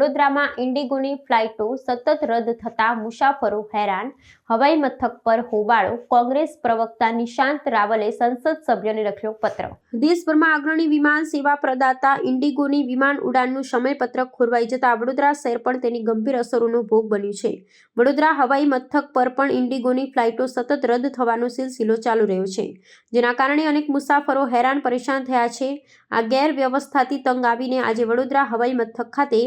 વડોદરામાં ઇન્ડિગોની ફ્લાઇટો સતત રદ થતા મુસાફરો હેરાન. હવાઈ મથક પર હોબાળો. કોંગ્રેસ પ્રવક્તા નિશાંત રાવલે સંસદ સભ્યોને લખ્યો પત્ર. દેશભરમાં અગ્રણી વિમાન સેવા પ્રદાતા ઇન્ડિગોની વિમાન ઉડાનનું સમયપત્રક ખોરવાઈ જતા વડોદરા શહેર પણ તેની ગંભીર અસરોનો ભોગ બન્યું છે. વડોદરા હવાઈ મથક પર પણ ઇન્ડિગોની ફ્લાઇટો સતત રદ થવાનો સિલસિલો ચાલુ રહ્યો છે, જેના કારણે અનેક મુસાફરો હેરાન પરેશાન થયા છે. આ ગેરવ્યવસ્થાથી તંગ આવીને આજે વડોદરા હવાઈ મથક ખાતે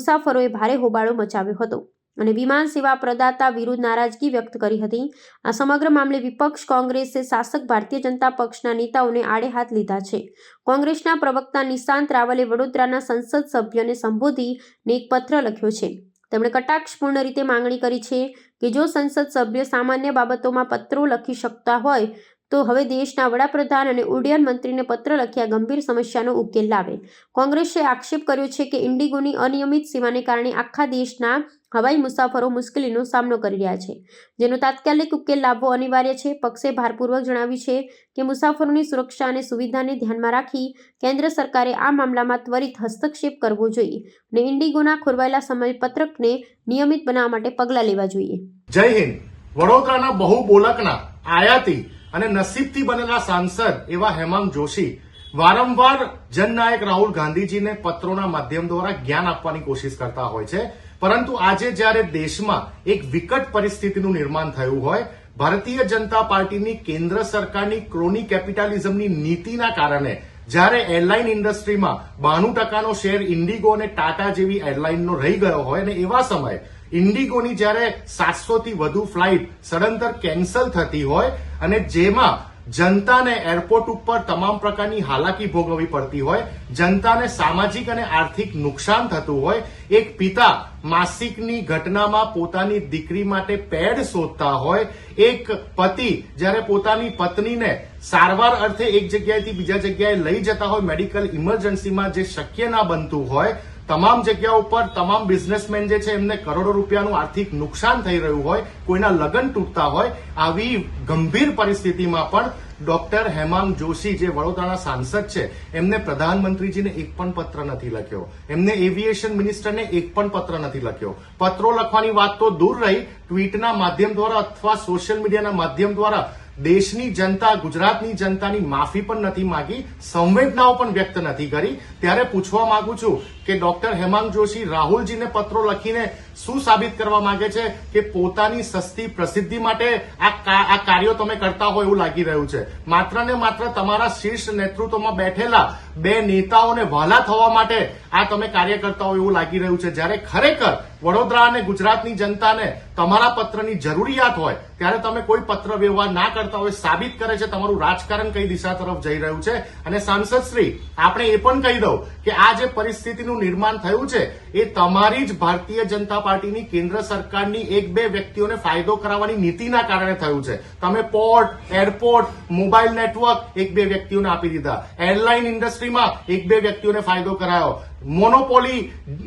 મુસાફરોએ ભારે હોબાળો મચાવ્યો હતો અને વિમાન સેવા પ્રદાતા વિરુદ્ધ નારાજગી વ્યક્ત કરી હતી. આ સમગ્ર મામલે વિપક્ષ કોંગ્રેસે શાસક ભારતીય જનતા પક્ષના નેતાઓને આડે હાથ લીધા છે. કોંગ્રેસના પ્રવક્તા નિશાંત રાવલે વડોદરાના સંસદ સભ્યોને સંબોધીને એક પત્ર લખ્યો છે. તેમણે કટાક્ષપૂર્ણ રીતે માંગણી કરી છે કે જો સંસદ સભ્ય સામાન્ય બાબતોમાં પત્રો લખી શકતા હોય તો હવે દેશના વડાપ્રધાન અને ઉડ્ડયન મંત્રીને પત્ર લખ્યા ગંભીર સમસ્યાનો ઉકેલ લાવે. કોંગ્રેસે આક્ષેપ કર્યો છે કે ઇન્ડિગોની અનિયમિત સેવાને કારણે આખા દેશના હવાઈ મુસાફરો મુશ્કેલીનો સામનો કરી રહ્યા છે. જેનો તાત્કાલિક ઉકેલ લાવવો અનિવાર્ય છે. પક્ષે ભારપૂર્વક જણાવ્યું છે કે મુસાફરોની સુરક્ષા અને સુવિધાને ધ્યાનમાં રાખી કેન્દ્ર સરકારે આ મામલામાં ત્વરિત હસ્તક્ષેપ કરવો જોઈએ અને ઇન્ડિગોના ખોરવાયેલા સમયપત્રકને નિયમિત બનાવવા માટે પગલાં લેવા જોઈએ. જય હિન્દ. વડોદરાના બહુ બોલકના આયાતી અને નસીબથી બનેલા સાંસદ એવા હેમાંગ જોશી, વારંવાર જનનાયક રાહુલ ગાંધીજીને પત્રોના માધ્યમ દ્વારા જ્ઞાન આપવાની કોશિશ કરતા હોય છે. પરંતુ આજે જ્યારે દેશમાં એક વિકટ પરિસ્થિતિનું નિર્માણ થયું હોય, ભારતીય જનતા પાર્ટીની કેન્દ્ર સરકારની ક્રોની કેપિટાલિઝમની નીતિના કારણે જ્યારે એરલાઇન ઇન્ડસ્ટ્રીમાં બાણું ટકાનો શેર ઇન્ડિગો અને ટાટા જેવી એરલાઇનનો રહી ગયો હોય અને એવા સમયે ઇન્ડિગોની જ્યારે સાતસોથી વધુ ફ્લાઇટ સડંતર કેન્સલ થતી હોય અને જેમાં જનતાને એરપોર્ટ ઉપર તમામ પ્રકારની હાલાકી ભોગવવી પડતી હોય, જનતાને સામાજિક અને આર્થિક નુકસાન થતું હોય, એક પિતા માસિકની ઘટનામાં પોતાની દીકરી માટે પેડ શોધતા હોય. એક પતિ જ્યારે પોતાની પત્નીને સારવાર અર્થે એક જગ્યાએથી બીજા જગ્યાએ લઈ જતા હોય, મેડિકલ ઇમરજન્સીમાં જે શક્ય ના બનતું હોય, તમામ જગ્યા ઉપર તમામ બિઝનેસમેન જે છે એમને કરોડો રૂપિયાનું આર્થિક નુકસાન થઈ રહ્યું હોય, કોઈના લગ્ન તૂટતા હોય, આવી ગંભીર પરિસ્થિતિમાં પણ ડોક્ટર હેમાંગ જોશી, જે વડોદરાના સાંસદ છે, એમને પ્રધાનમંત્રીજીને એક પણ પત્ર નથી લખ્યો. એમને એવિએશન મિનિસ્ટરને એક પણ પત્ર નથી લખ્યો. પત્રો લખવાની વાત તો દૂર રહી. ટ્વીટના માધ્યમ દ્વારા અથવા સોશિયલ મીડિયાના માધ્યમ દ્વારા દેશની જનતા, ગુજરાતની જનતાની માફી પણ નથી માંગી, સંવેદનાઓ પણ વ્યક્ત નથી કરી. ત્યારે પૂછવા માંગુ છું કે ડોક્ટર હેમાંગ જોશી રાહુલજીને પત્રો લખીને શું સાબિત કરવા માંગે છે કે પોતાની સસ્તી પ્રસિદ્ધિ માટે આ કાર્યો તમે કરતા હોય એવું લાગી રહ્યું છે? માત્ર ને માત્ર તમારા શીર્ષ નેતૃત્વમાં બેઠેલા બે નેતાઓને વાલા થવા માટે આ તમે કાર્ય એવું લાગી રહ્યું છે. જ્યારે ખરેખર વડોદરા અને ગુજરાતની જનતાને તમારા પત્રની જરૂરિયાત હોય, ત્યારે તમે કોઈ પત્ર વ્યવહાર ના કરતા હોય, સાબિત કરે છે, તમારું રાજકારણ કઈ દિશા તરફ જઈ રહ્યું છે. અને સાંસદ શ્રી, આપણે એ પણ કહી દઉં કે આ જે પરિસ્થિતિનું નિર્માણ થયું છે, એ તમારી જ ભારતીય જનતા પાર્ટીની કેન્દ્ર સરકારની એક બે વ્યક્તિઓને ફાયદો કરાવવાની નીતિના કારણે થયું છે. તમે પોર્ટ, એરપોર્ટ મોબાઈલ નેટવર્ક એક બે વ્યક્તિઓને આપી દીધા. એરલાઇન ઇન્ડસ્ટ્રીમાં એક બે વ્યક્તિઓને ફાયદો કરાયો. મોનોપોલી,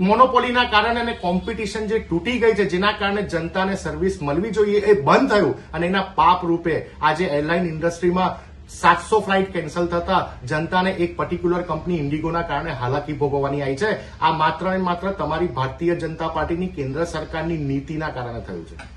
મોનોપોલીના કારણે અને કોમ્પિટિશન જે તૂટી ગઈ છે, જેના કારણે જનતાને સર્વિસ મળવી જોઈએ એ બંધ થયું અને એના પાપ રૂપે આજે એરલાઇન ઇન્ડસ્ટ્રીમાં સાતસો ફ્લાઇટ કેન્સલ થતા જનતાને એક પર્ટિક્યુલર કંપની ઇન્ડિગોના કારણે હાલાકી ભોગવવાની આવી છે. આ માત્ર ને માત્ર તમારી ભારતીય જનતા પાર્ટીની કેન્દ્ર સરકારની નીતિના કારણે થયું છે.